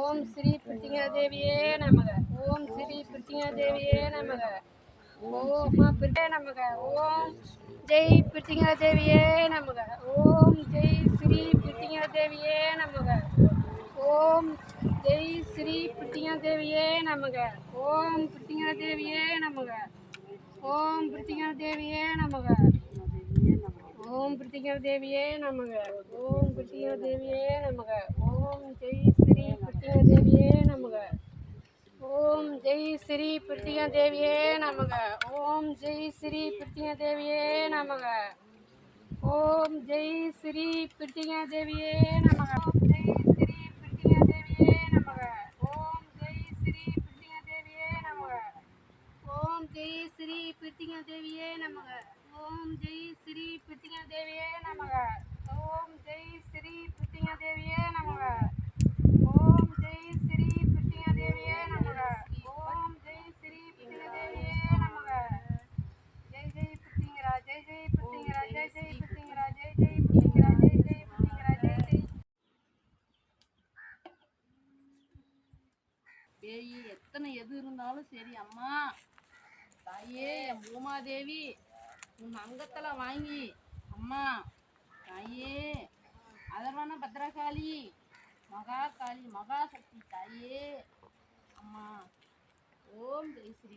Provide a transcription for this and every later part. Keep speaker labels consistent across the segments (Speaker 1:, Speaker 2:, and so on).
Speaker 1: ஓம் ஸ்ரீ பிருத்திங்கா தேவியே நமக. ஓம் ஸ்ரீ பிருத்திங்கா தேவியே நமக. ஓம் பிரிட்டே நமக. ஓம் ஜெய் பிருத்திங்கா தேவியே நமக. ஓம் ஜெய் ஸ்ரீ பிருத்திங்கா தேவியே நமக. ஓம் ஜெய் ஸ்ரீ பிருத்திங்கா தேவியே நமக. ஓம் பிருத்திங்கா தேவியே நமக. ஓம் பிருத்திங்கா தேவியே நமக. ஓம் பிருத்திகா தேவியே நமக. ஓம் பிருத்திகா தேவியே நமக. ஓம் ஜெய் ஸ்ரீ பிருத்திகா தேவியே நமக. ஓம் ஜெய் ஸ்ரீ பிருத்திகா தேவியே நமக. ஓம் ஜெய் ஸ்ரீ பிருத்திகா தேவியே நமக. ஓம் ஜெய் ஸ்ரீ பிருத்திகா தேவியே நமக. ஓம் ஜெய் ஸ்ரீ பிருத்திகா தேவியே நமக. ஓம் ஜெய் ஸ்ரீ பிருத்திகா தேவியே நமக. ஓம் ஜெய் ஸ்ரீ பிருத்திகா தேவியே நமக. ஓம் ஜெய் ஸ்ரீ பிருத்திகா தேவியே நமக. ஓம் ஜெய் ஸ்ரீ பிருத்திகா தேவியே நமக. ஓம் ஜெய் ஸ்ரீ பிருத்திகா தேவியே நமக. ஓம் ஜெய் ஸ்ரீ பிருத்திகா தேவியே நமக. ஜெய் ஜெய் பிருத்திங்கரா ஜெய் ஜெய் பிருத்திங்கரா ஜெய் ஜெய் பிருத்திங்கரா ஜெய் ஜெய் பிருத்திங்கரா ஜெய் ஜெய் பிருத்திங்கரா ஜெய் ஜெய்
Speaker 2: பேய் எத்தனை எது இருந்தாலும் சரி அம்மா. தாயே என் பூமாதேவி உன் அங்கத்தில் வாங்கி அம்மா. தாயே. அதர்வன பத்ரகாளி மகா காளி மகா சக்தி தாயே. அம்மா. ஓம் ஜெய் ஸ்ரீ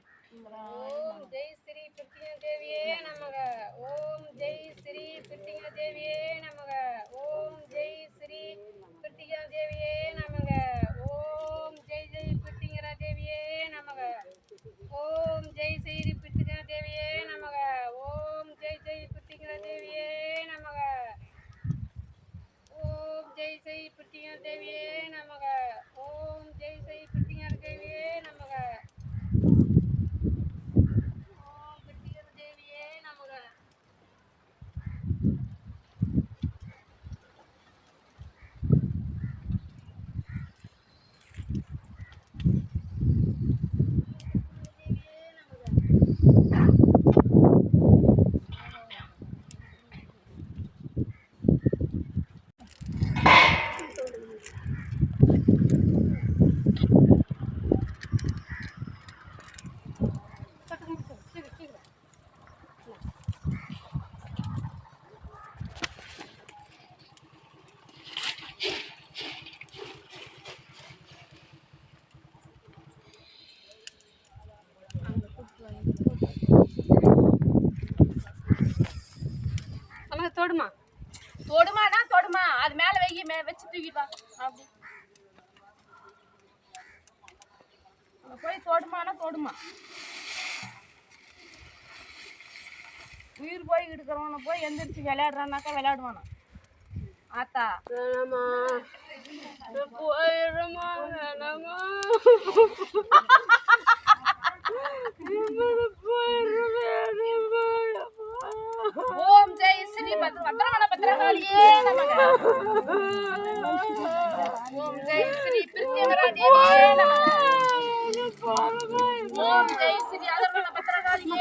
Speaker 1: ஓம் ஜெய் ஸ்ரீ பிருத்திகா தேவியே நமக. ஓம் ஜெய் ஸ்ரீ பிருத்திகா தேவியே நமக. ஓம் ஜெய் ஸ்ரீ பிருத்திகா தேவியே நமக. ஓம் ஜெய் ஜெய் பிருத்திகரா தேவியே நமக. ஓம் ஜெய் ஸ்ரீ பிருத்திகா தேவியே நமக ஓம் ஜெய் ஜெய் பிருத்திகரா தேவியே நமக ஓம் ஜெய் ஜெய் பிருத்திகா தேவியே நமக ஓம் ஜெய் ஜெய் பிருத்திகா தேவியே நமக ஓம் பிருத்திகா தேவியே நமக அம்மா தோடுமா
Speaker 2: தொடுமானா தொடுமா அது மேலே வைக்கி மே வச்சு தூக்கிட்டு வா. அப்படி. அங்க போய் தொடுமானா தொடுமா. உயிர் போய் இருக்கிறவனை போய் எந்திரிச்சு விளையாடுறானாக்கா விளையாடுவானா. ஆத்தா.
Speaker 1: வேணாமா. போயிடுமா வேணாமா.
Speaker 2: ஓம் ஜெய் ஸ்ரீ பத்ர பத்ரமண ஓம் ஜெய் ஸ்ரீ பிரித்தியவரா தேவியே நமக. ஓம் ஜெய் ஸ்ரீ அதர்வண பத்ரகாளியே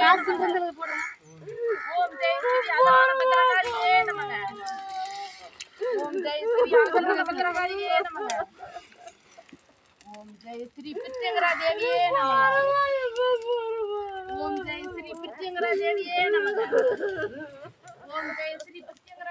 Speaker 2: ஓம் ஜெய் ஸ்ரீ அதர்வண பத்ரகாளியே நமக ஓம் ஜெய் ஸ்ரீ அதர்வண பத்ரகாளியே நமக ஓம் ஜெய் ஸ்ரீ பிரித்தியங்கரா தேவியே நமக. ஓம் ஜெய் ஸ்ரீ பிரித்தியங்கரா தேவியே நமக. ஓம் ஜெய் ஸ்ரீ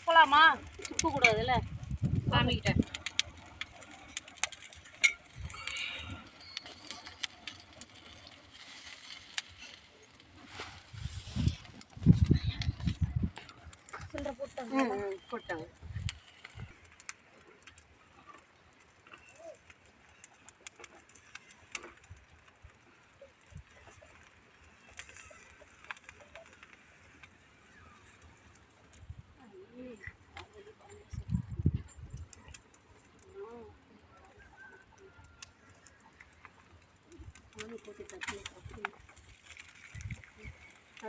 Speaker 2: போகலாமா துப்பு கூடாதுல்ல
Speaker 1: சாமிக்கிட்ட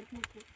Speaker 2: Mm-hmm.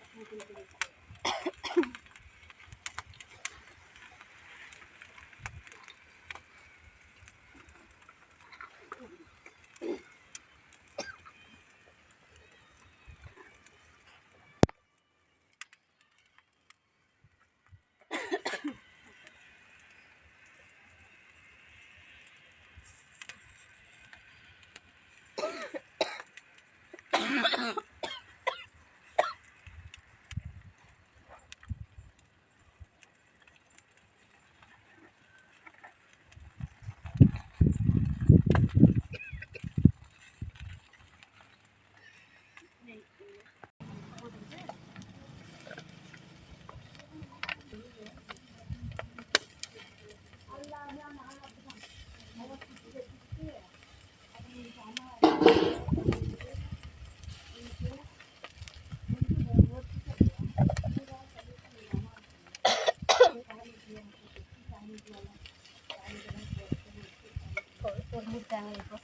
Speaker 2: தேங்காய் இப்போ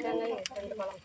Speaker 1: தேங்காய் ரெண்டு பழம்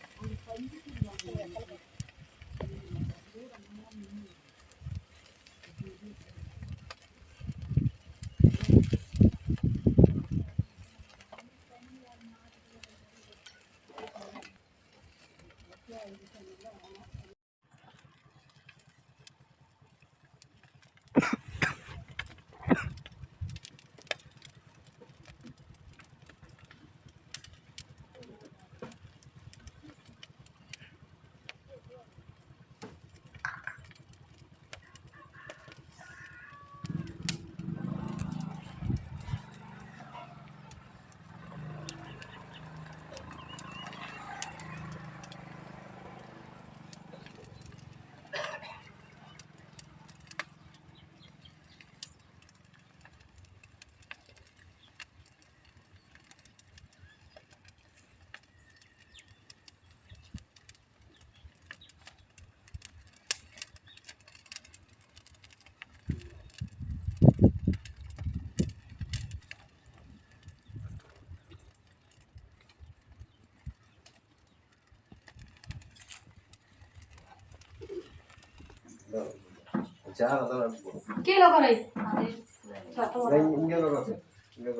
Speaker 3: কে লগাই
Speaker 2: ইংগে লগাছে ইংগে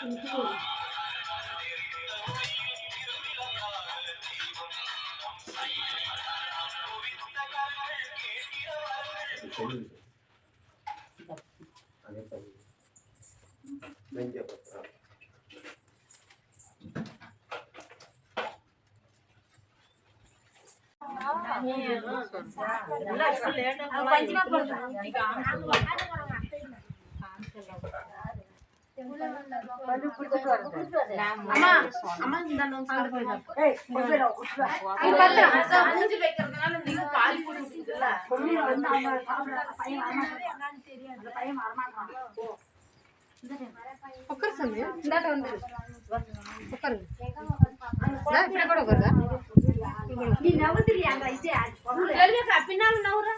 Speaker 2: 재밌어. 안 했다고. 응. 응.
Speaker 4: உட்காரு சாமி இந்தாட்ட வந்து. உட்காருங்க. ನೀನ್ ನವದ್ರಿ ಹಂಗ ಐತೆ
Speaker 2: ಕಬ್ಬಿನಾಲ್ ನವ್ರ